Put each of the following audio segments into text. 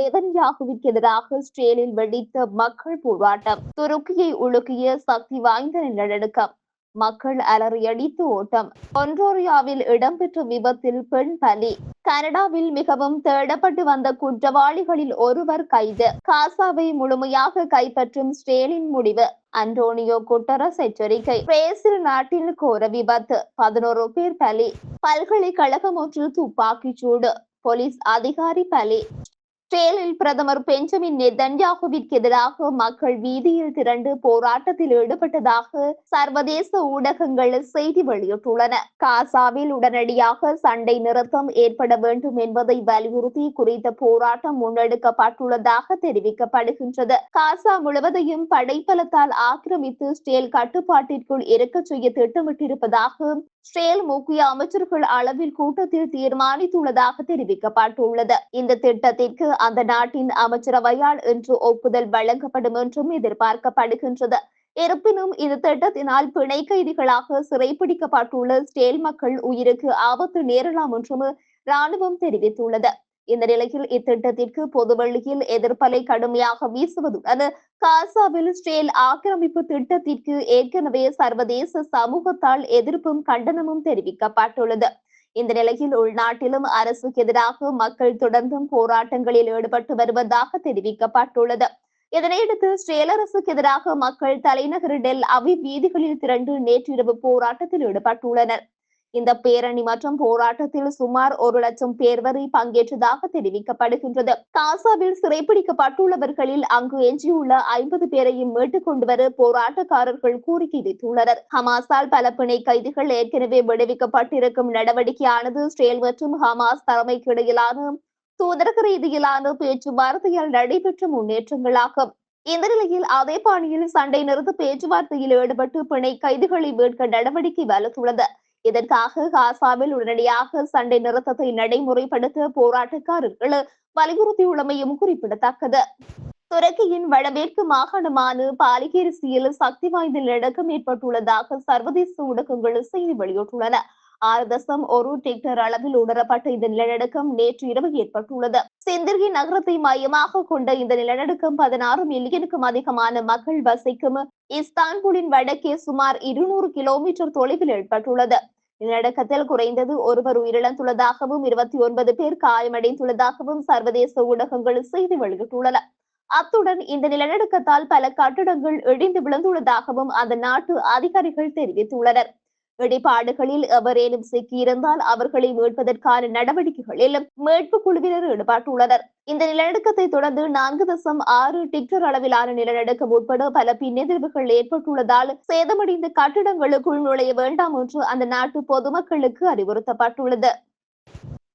நேதன்யாகுவிற்கு எதிராக இஸ்ரேலில் வெடித்த மக்கள் போராட்டம். துருக்கியை உலுக்கிய சக்தி வாய்ந்த நிலநடுக்கம். மக்கள் அலறியடித்து ஓட்டம். ஒன்ரோரியாவில் இடம்பெற்ற விபத்தில் பெண் பலி. கனடாவில் மிகவும் தேடப்பட்டு வந்த குற்றவாளிகளில் ஒருவர் கைது. காசாவை முழுமையாக கைப்பற்றும் ஸ்டேலின் முடிவு. அண்டோனியோ குட்டரஸ் எச்சரிக்கை. பிரேசில் நாட்டில் கோர விபத்து. பதினோரு பேர் பலி. பல்கலைக்கழகம் ஒன்று துப்பாக்கிச் சூடு. போலீஸ் அதிகாரி பலி. இஸ்ரேலில் பிரதமர் பெஞ்சமின் நெதன்யாகுவிற்கு எதிராக மக்கள் வீதியில் திரண்டு போராட்டத்தில் ஈடுபட்டதாக சர்வதேச ஊடகங்கள் செய்தி வெளியிட்டுள்ளன. காசாவில் உடனடியாக சண்டை நிறுத்தம் ஏற்பட வேண்டும் என்பதை வலியுறுத்தி குறித்த போராட்டம் முன்னெடுக்கப்பட்டுள்ளதாக தெரிவிக்கப்படுகின்றது. காசா முழுவதையும் படைப்பலத்தால் ஆக்கிரமித்து ஸ்டேல் கட்டுப்பாட்டிற்குள் இருக்க செய்ய திட்டமிட்டிருப்பதாக ஸ்ரேல் முக்கிய அமைச்சர்கள் அளவில் கூட்டத்தில் தீர்மானித்துள்ளதாக தெரிவிக்கப்பட்டுள்ளது. இந்த திட்டத்திற்கு அந்த நாட்டின் அமைச்சரவையால் இன்று ஒப்புதல் வழங்கப்படும் என்றும் எதிர்பார்க்கப்படுகின்றது. இருப்பினும் இந்த திட்டத்தினால் பிணை கைதிகளாக சிறைப்பிடிக்கப்பட்டுள்ள ஸ்டேல் மக்கள் உயிருக்கு ஆபத்து நேரலாம் என்றும் ராணுவம் தெரிவித்துள்ளது. இந்த நிலையில் இத்திட்டத்திற்கு பொதுவெளியில் எதிர்ப்பலை கடுமையாக வீசுவதுடன் காசாவில் இஸ்ரேல் ஆக்கிரமிப்பு திட்டத்திற்கு ஏற்கனவே சர்வதேச சமூகத்தால் எதிர்ப்பும் கண்டனமும் தெரிவிக்கப்பட்டுள்ளது. இந்த நிலையில் உள்நாட்டிலும் அரசுக்கு எதிராக மக்கள் தொடர்ந்தும் போராட்டங்களில் ஈடுபட்டு வருவதாக தெரிவிக்கப்பட்டுள்ளது. இதனையடுத்து ஸ்ரேல் அரசுக்கு எதிராக மக்கள் தலைநகர் டெல் அவி வீதிகளில் திரண்டு நேற்றிரவு போராட்டத்தில் ஈடுபட்டுள்ளனர். இந்த பேரணி மற்றும் போராட்டத்தில் சுமார் ஒரு லட்சம் பேர் வரை பங்கேற்றதாக தெரிவிக்கப்படுகின்றது. காசாவில் சிறைப்பிடிக்கப்பட்டுள்ளவர்களில் அங்கு எஞ்சியுள்ள ஐம்பது பேரையும் மீட்டுக் கொண்டு வர போராட்டக்காரர்கள் கோரிக்கை வைத்துள்ளனர் ஹமாஸால் பல பிணை கைதிகள் ஏற்கனவே விடுவிக்கப்பட்டிருக்கும் நடவடிக்கையானது இஸ்ரேல் மற்றும் ஹமாஸ் தலைமைக்கு இடையிலான தூதரக ரீதியிலான பேச்சுவார்த்தையால் நடைபெற்ற முன்னேற்றங்களாகும். இந்த நிலையில் அதே பாணியில் சண்டை நிறுத்த பேச்சுவார்த்தையில் ஈடுபட்டு பிணை கைதிகளை மீட்க நடவடிக்கை வலுத்துள்ளது. இதற்காக காசாவில் உடனடியாக சண்டை நிறுத்தத்தை நடைமுறைப்படுத்த போராட்டக்காரர்கள் வலியுறுத்தியுள்ளமையும் குறிப்பிடத்தக்கது. துருக்கியின் வடமேற்கு மாகாணமான பாலிகேரிசியில் சக்தி வாய்ந்த நிலநடுக்கம் ஏற்பட்டுள்ளதாக சர்வதேச ஊடகங்கள் செய்தி வெளியிட்டுள்ளன. ஆறு தசம் ஒரு டிக்டர் அளவில் உணரப்பட்ட இந்த நிலநடுக்கம் நேற்று இரவு ஏற்பட்டுள்ளது. சிந்திர்கி நகரத்தை மையமாக கொண்ட இந்த நிலநடுக்கம் பதினாறு மில்லியனுக்கும் அதிகமான மக்கள் வசிக்கும் இஸ்தான்புலின் வடக்கே சுமார் இருநூறு கிலோமீட்டர் தொலைவில் ஏற்பட்டுள்ளது. நிலநடுக்கத்தில் குறைந்தது ஒருவர் உயிரிழந்துள்ளதாகவும் இருபத்தி ஒன்பது பேர் காயமடைந்துள்ளதாகவும் சர்வதேச ஊடகங்கள் செய்தி வெளியிட்டுள்ளன. அத்துடன் இந்த நிலநடுக்கத்தால் பல கட்டடங்கள் இடிந்து விழுந்துள்ளதாகவும் அந்த நாட்டு அதிகாரிகள் தெரிவித்துள்ளனர். இடிபாடுகளில் எவரேனும் சிக்கியிருந்தால் அவர்களை மீட்பதற்கான நடவடிக்கைகளில் மீட்பு குழுவினர் ஈடுபட்டுள்ளனர். இந்த நிலநடுக்கத்தை தொடர்ந்து நான்கு தசம் ஆறு டிக்டர் அளவிலான நிலநடுக்கம் உட்பட பல பின்னெதிர்வுகள் ஏற்பட்டுள்ளதால் சேதமடைந்த கட்டிடங்களுக்குள் நுழைய வேண்டாம் என்று அந்த நாட்டு பொதுமக்களுக்கு அறிவுறுத்தப்பட்டுள்ளது.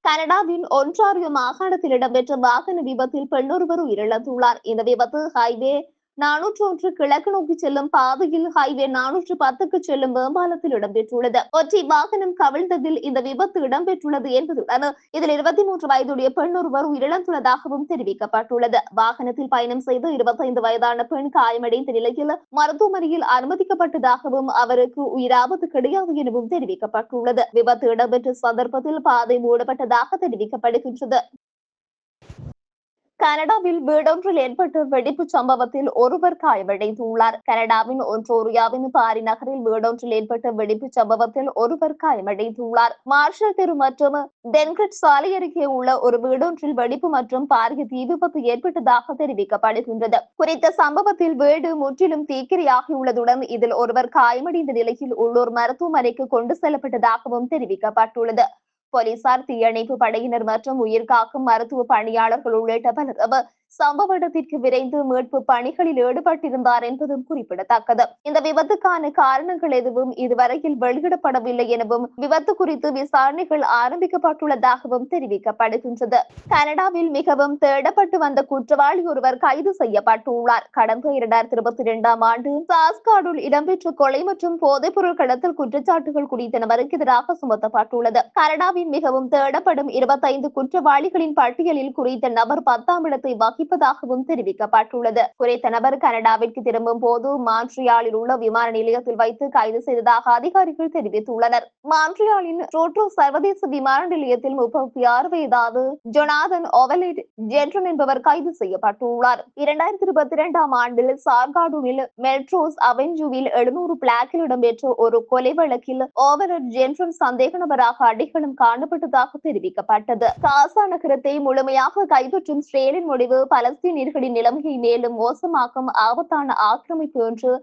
கனடாவின் ஒன்றாரியோ மாகாணத்தில் இடம்பெற்ற வாகன விபத்தில் பெண்ணொருவர் உயிரிழந்துள்ளார். இந்த விபத்து ஹைவே நானூற்று ஒன்று கிழக்கு நோக்கி செல்லும் பாதையில் ஹைவே நானூற்று பத்துக்கு செல்லும் மேம்பாலத்தில் இடம்பெற்றுள்ளது. ஒற்றை வாகனம் கவிழ்ந்ததில் இந்த விபத்து இடம்பெற்றுள்ளது என்பதுடன் இதில் இருபத்தி மூன்று வயதுடைய பெண் ஒருவர் உயிரிழந்துள்ளதாகவும் தெரிவிக்கப்பட்டுள்ளது. வாகனத்தில் பயணம் செய்த இருபத்தைந்து வயதான பெண் காயமடைந்த நிலையில் மருத்துவமனையில் அனுமதிக்கப்பட்டதாகவும் அவருக்கு உயிராபத்து கிடையாது எனவும் தெரிவிக்கப்பட்டுள்ளது. விபத்து இடம்பெற்ற சந்தர்ப்பத்தில் பாதை மூடப்பட்டதாக தெரிவிக்கப்படுகின்றது. கனடாவில் வீடொன்றில் ஏற்பட்ட வெடிப்பு சம்பவத்தில் ஒருவர் காயமடைந்துள்ளார். கனடாவின் ஒன்ரோரியாவின் பாரி நகரில் வீடொன்றில் ஏற்பட்ட வெடிப்பு சம்பவத்தில் ஒருவர் காயமடைந்துள்ளார். மார்ஷல் தெரு மற்றும் டென்கிரிட் சாலை அருகே உள்ள ஒரு வீடொன்றில் வெடிப்பு மற்றும் பாரிய தீ விபத்து ஏற்பட்டதாக தெரிவிக்கப்படுகின்றது. குறித்த சம்பவத்தில் வீடு முற்றிலும் தீக்கிரையாகியுள்ளதுடன் இதில் ஒருவர் காயமடைந்த நிலையில் உள்ளூர் மருத்துவமனைக்கு கொண்டு செல்லப்பட்டதாகவும் தெரிவிக்கப்பட்டுள்ளது. போலீசார் தீயணைப்பு படையினர் மற்றும் உயிர்காக்கும் மருத்துவ பணியாளர்கள் உள்ளிட்ட பலரும் சம்பவ இடத்திற்கு விரைந்து மீட்பு பணிகளில் ஈடுபட்டிருந்தார் என்பதும் குறிப்பிடத்தக்கது. இந்த விபத்துக்கான காரணங்கள் எதுவும் இதுவரையில் வெளியிடப்படவில்லை எனவும் விபத்து குறித்து விசாரணைகள் ஆரம்பிக்கப்பட்டுள்ளதாகவும் தெரிவிக்கப்படுகின்றது. கனடாவில் மிகவும் தேடப்பட்டு வந்த குற்றவாளி ஒருவர் கைது செய்யப்பட்டுள்ளார். கடந்த இரண்டாயிரத்தி இருபத்தி இரண்டாம் ஆண்டு சாஸ்காடுல் இடம்பெற்ற கொலை மற்றும் போதைப்பொருள் கடத்தல் குற்றச்சாட்டுகள் குறித்த நபருக்கு எதிராக சுமத்தப்பட்டுள்ளது. கனடாவின் நாட்டின் மிகவும் தேடப்படும் இருபத்தைந்து குற்றவாளிகளின் பட்டியலில் குறித்த நபர் பத்தாம் இடத்தை வகிப்பதாகவும் தெரிவிக்கப்பட்டுள்ளது. குறித்த நபர் கனடாவிற்கு திரும்பும் போது மான்ட்ரியாலில் உள்ள விமான நிலையத்தில் வைத்து கைது செய்ததாக அதிகாரிகள் தெரிவித்துள்ளனர். மான்ட்ரியாலின் ரோட்ரோ சர்வதேச விமான நிலையத்தில் முப்பத்தி ஆறு வயதான ஜொனாதன் ஓவலிட் ஜென்ரன் என்பவர் கைது செய்யப்பட்டுள்ளார். இரண்டாயிரத்தி இருபத்தி இரண்டாம் ஆண்டில் சார்காடுவில் மெட்ரோஸ் அவென்யூவில் எழுநூறு பிளாக்கில் இடம்பெற்ற ஒரு கொலை வழக்கில் ஓவலட் ஜென்ரன் சந்தேக நபராக அடிகளும் காணப்பட்டதாக தெரிவிக்கப்பட்டது. காசா நகரத்தை முழுமையாக கைப்பற்றும் இஸ்ரேலின் முடிவு பலஸ்தீனியர்களின் நிலைமையை மேலும் மோசமாக்கும் ஆபத்தான ஆக்கிரமிப்பு என்று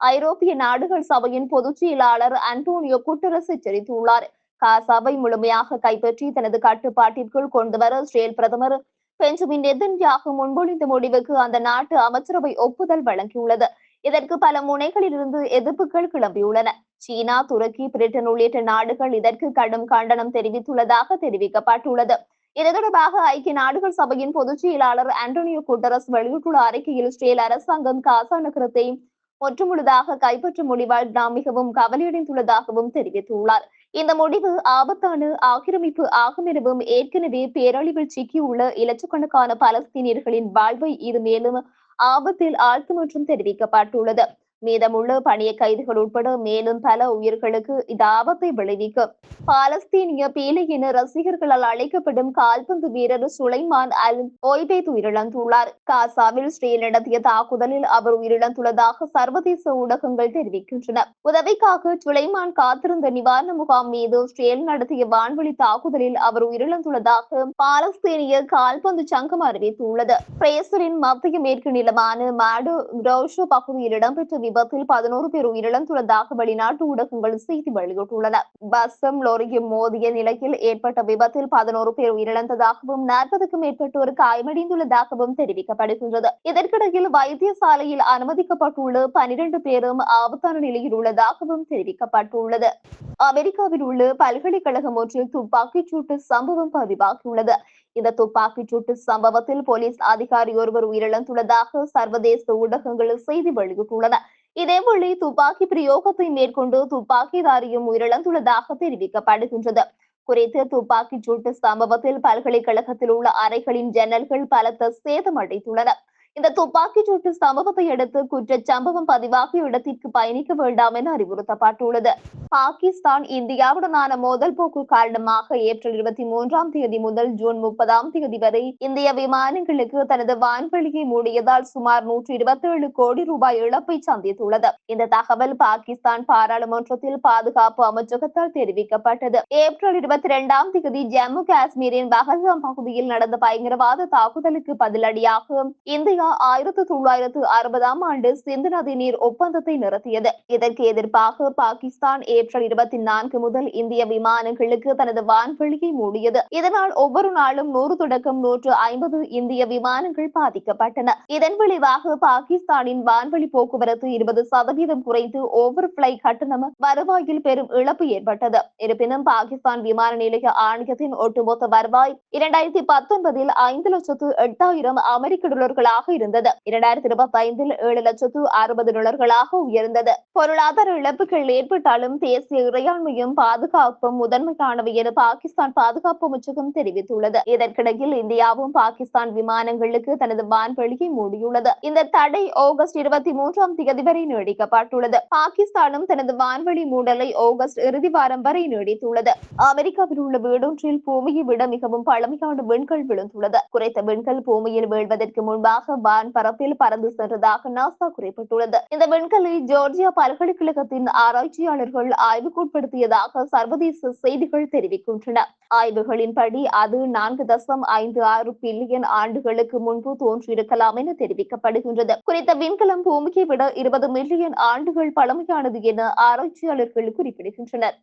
ஐரோப்பிய நாடுகள் சபையின் பொதுச் செயலாளர் அன்டோனியோ குட்டரஸ் எச்சரித்துள்ளார். காசாவை முழுமையாக கைப்பற்றி தனது கட்டுப்பாட்டிற்குள் கொண்டுவர இஸ்ரேல் பிரதமர் பெஞ்சமின் நெதன்யாகு முன்மொழிந்த முடிவுக்கு அந்த நாட்டு அமைச்சரவை ஒப்புதல் வழங்கியுள்ளது. இதற்கு பல முனைகளிலிருந்து எதிர்ப்புகள் கிளம்பியுள்ளன. சீனா துருக்கி பிரிட்டன் உள்ளிட்ட நாடுகள் இதற்கு கடும் கண்டனம் தெரிவித்துள்ளதாக தெரிவிக்கப்பட்டுள்ளது. இது தொடர்பாக ஐக்கிய நாடுகள் சபையின் பொதுச் செயலாளர் ஆண்டோனியோ குட்டரஸ் வெளியிட்டுள்ள அறிக்கையில் இஸ்ரேல் அரசாங்கம் காசா நகரத்தை ஒற்றுமுழுதாக கைப்பற்றும் முடிவால் நாம் மிகவும் கவலையடைந்துள்ளதாகவும் தெரிவித்துள்ளார். இந்த முடிவு ஆபத்தான ஆக்கிரமிப்பு ஆகும் எனவும் ஏற்கனவே பேரழிவில் சிக்கியுள்ள இலட்சக்கணக்கான பலஸ்தீனியர்களின் வாழ்வை இது மேலும் ஆபத்தில் ஆழ்த்தும் என்றும் தெரிவிக்கப்பட்டுள்ளது. மீதமுள்ள பணிய கைதுகள் உட்பட மேலும் பல உயிர்களுக்கு இது ஆபத்தை விளைவிக்கும். பாலஸ்தீனிய பீலை என ரசிகர்களால் அழைக்கப்படும் கால்பந்து வீரர் சுலைமான் அல் ஓய்பேத் உயிரிழந்துள்ளார். காசாவில் இஸ்ரேல் நடத்திய தாக்குதலில் அவர் உயிரிழந்துள்ளதாக சர்வதேச ஊடகங்கள் தெரிவிக்கின்றன. உதவிக்காக சுலைமான் காத்திருந்த நிவாரண முகாம் மீது ஸ்ரீல் நடத்திய வான்வழி தாக்குதலில் அவர் உயிரிழந்துள்ளதாக பாலஸ்தீனிய கால்பந்து சங்கம் அறிவித்துள்ளது. பிரேசரின் மத்திய மேற்கு நிலமான மாடு கிரௌஷோ பகுதியில் இடம்பெற்ற விபத்தில் பதினோரு பேர் உயிரிழந்துள்ளதாக வெளிநாட்டு ஊடகங்கள் செய்தி வெளியிட்டுள்ளன. பஸ்ஸும் லோரியும் மோதிய நிலையில் ஏற்பட்ட விபத்தில் பதினோரு பேர் உயிரிழந்ததாகவும் நாற்பதுக்கும் மேற்பட்டோர் காயமடைந்துள்ளதாகவும் தெரிவிக்கப்படுகின்றது. இதற்கிடையில் வைத்தியசாலையில் அனுமதிக்கப்பட்டுள்ள பனிரெண்டு பேரும் ஆபத்தான நிலையில் உள்ளதாகவும் தெரிவிக்கப்பட்டுள்ளது. அமெரிக்காவில் உள்ள பல்கலைக்கழகம் ஒன்றில் துப்பாக்கிச் சூட்டு சம்பவம் பதிவாகியுள்ளது. இந்த துப்பாக்கிச் சூட்டு சம்பவத்தில் போலீஸ் அதிகாரி ஒருவர் உயிரிழந்துள்ளதாக சர்வதேச ஊடகங்கள் செய்தி வெளியிட்டுள்ளன. இதேவேளை துப்பாக்கி பிரயோகத்தை மேற்கொண்டு துப்பாக்கிதாரியும் உயிரிழந்துள்ளதாக தெரிவிக்கப்படுகின்றது. குறித்து துப்பாக்கிச் சூட்டு சம்பவத்தில் பல்கலைக்கழகத்தில் உள்ள அறைகளின் ஜன்னல்கள் பலத்த சேதமடைந்துள்ளன இந்த துப்பாக்கிச் சூட்டு சம்பவத்தை அடுத்து குற்றச்சம்பவம் பதிவாகிய இடத்திற்கு பயணிக்க வேண்டாம் என அறிவுறுத்தப்பட்டுள்ளது. பாகிஸ்தான் இந்தியாவுடனான மோதல் போக்கு காரணமாக ஏப்ரல் இருபத்தி மூன்றாம் தேதி முதல் ஜூன் முப்பதாம் தேதி வரை இந்திய விமானங்களுக்கு தனது வான்வெளியை மூடியதால் சுமார் நூற்றி இருபத்தி ஏழு கோடி ரூபாய் இழப்பை சந்தித்துள்ளது. இந்த தகவல் பாகிஸ்தான் பாராளுமன்றத்தில் பாதுகாப்பு அமைச்சகத்தால் தெரிவிக்கப்பட்டது. ஏப்ரல் இருபத்தி இரண்டாம் தேதி ஜம்மு காஷ்மீரின் பகல்காம் பகுதியில் நடந்த பயங்கரவாத தாக்குதலுக்கு பதிலடியாக இந்தியா இந்தியா ஆயிரத்தி தொள்ளாயிரத்து அறுபதாம் ஆண்டு சிந்து நதி நீர் ஒப்பந்தத்தை நிறுத்தியது. இதற்கு எதிர்ப்பாக பாகிஸ்தான் ஏப்ரல் இருபத்தி நான்கு முதல் இந்திய விமானங்களுக்கு தனது வான்வெளியை மூடியது. இதனால் ஒவ்வொரு நாளும் நூறு தொடக்கம் நூற்று ஐம்பது இந்திய விமானங்கள் பாதிக்கப்பட்டன. இதன் விளைவாக பாகிஸ்தானின் வான்வெளி போக்குவரத்து இருபது சதவீதம் குறைந்து ஓவர் பிளை கட்டணம் வருவாயில் பெரும் இழப்பு ஏற்பட்டது. இருப்பினும் பாகிஸ்தான் விமான நிலைய ஆணையத்தின் ஒட்டுமொத்த வருவாய் இரண்டாயிரத்தி பத்தொன்பதில் ஐந்து லட்சத்து எட்டாயிரம் அமெரிக்க டாலர்களாக இருந்தது. இரண்டாயிரத்தி இருபத்தி ஐந்தில் ஏழு லட்சத்து அறுபது டாலர்களாக உயர்ந்தது. பொருளாதார இழப்புகள் ஏற்பட்டாலும் தேசிய இறையாண்மையும் பாதுகாப்பும் முதன்மையானவை என பாகிஸ்தான் பாதுகாப்பு அமைச்சகம் தெரிவித்துள்ளது. இதற்கிடையில் இந்தியாவும் பாகிஸ்தான் விமானங்களுக்கு தனது வான்வெளியை மூடியுள்ளது. இந்த தடை ஆகஸ்ட் இருபத்தி மூன்றாம் தேதி வரை நீடிக்கப்பட்டுள்ளது. பாகிஸ்தானும் தனது வான்வெளி மூடலை ஆகஸ்ட் இறுதி வாரம் வரை நீடித்துள்ளது. அமெரிக்காவில் உள்ள வீடொன்றில் பூமியை விட மிகவும் பழமையான விண்கல் விழுந்துள்ளது. குறைத்த விண்கல் பூமியில் வீழ்வதற்கு முன்பாக வான்பரப்பில் பறந்து சென்றதாக நாசா குறிப்பிட்டுள்ளது. இந்த விண்கலை ஜோர்ஜியா பல்கலைக்கழகத்தின் ஆராய்ச்சியாளர்கள் ஆய்வுக்குட்படுத்தியதாக சர்வதேச செய்திகள் தெரிவிக்கின்றன. ஆய்வுகளின்படி அது நான்கு தசம் ஐந்து ஆறு பில்லியன் ஆண்டுகளுக்கு முன்பு தோன்றியிருக்கலாம் என தெரிவிக்கப்படுகின்றது. குறித்த விண்கலம் பூமியை விட இருபது மில்லியன் ஆண்டுகள் பழமையானது என ஆராய்ச்சியாளர்கள் குறிப்பிடுகின்றனர்.